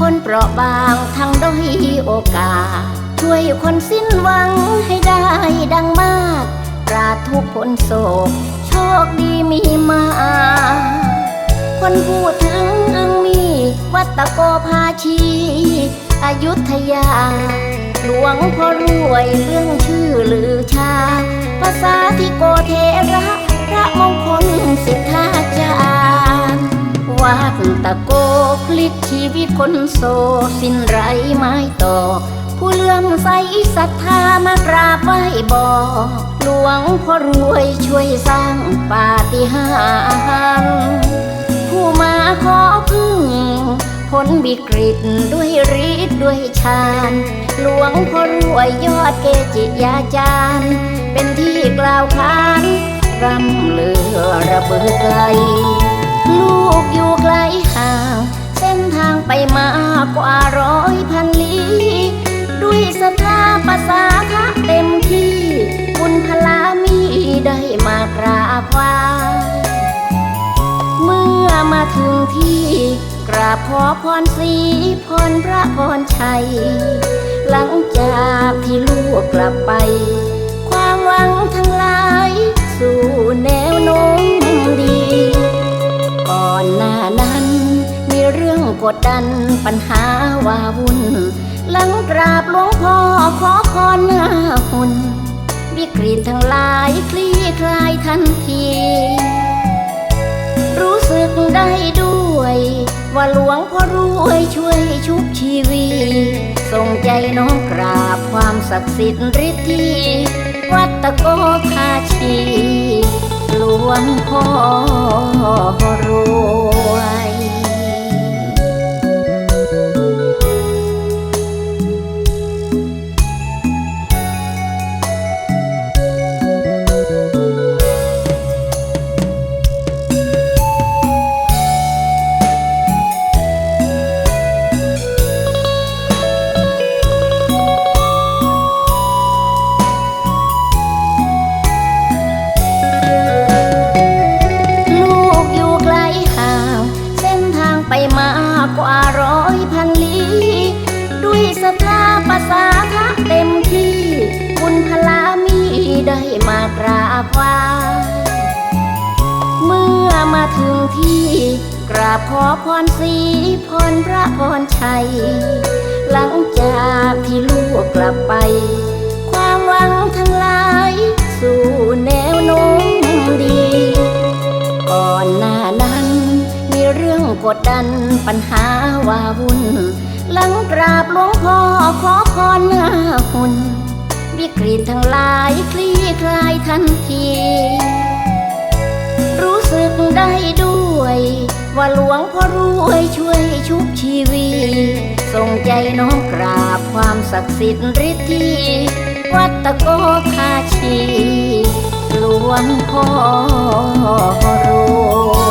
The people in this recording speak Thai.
คนเปราะบางทั้งด้อยโอกาส ช่วยคนสิ้นหวังให้ได้ดังมาตรปราทุกผลโศก โชคดีมีมา คนพูดถึงอึงมี วัตะโกภาชีอายุทยา หลวงพ่อรวยเรื่องชื่อลือชา ภาษาที่โกเทระ พระมงคลสิทธาจารย์วัดตะโก พลิกชีวิตคนโศกสิ้นไรไม้ต่อ ผู้เลื่อมใสศรัทธามากราบไหว้บอกหลวงพ่อรวยช่วยสร้างปาฏิหาริย์ผู้มาขอพึ่งพ้นวิกฤตด้วยฤทธิ์ด้วยฌานหลวงพ่อรวยยอดเกจิยาจารย์ เป็นที่กล่าวขานร่ำเลือระเบิดไกล ที่กราบขอพรสีพรพระพรชัย หลังจากที่ลูกกลับไป ความหวังทั้งหลาย สู่แนวโน้มดี ก่อนหน้านั้น มีเรื่องกดดันปัญหาว่าวุ่น หลังกราบหลวงพ่อขอพรหน้าหุ่นวิกฤตทั้งหลายคลี่คลายทันที รู้สึกได้ด้ วย ว่าหลวงพ่อรวยช่วยชุบชีวีส่งใจน้องกราบความศักดิ์สิทธิ์ฤทธิ์ที่วัดตะโกคาชีหลวงพ่อรวย มาถึงที่ กราบขอพรสีพรพระพรชัย หลังจากที่ลูกกลับไป ความหวังทั้งหลาย สู่แนวโน้มดี ก่อนหน้านั้น มีเรื่องกดดันปัญหาว่าวุ่น หลังกราบหลวงพ่อขอพรหน้าหุ่นวิกฤตทั้งหลายคลี่คลายทันที ได้ด้วย ว่าหลวงพ่อรวยช่วยชุบชีวีส่งใจน้องกราบความศักดิ์สิทธิ์ฤทธิ์วัดตะโกภาชี หลวงพ่อรวย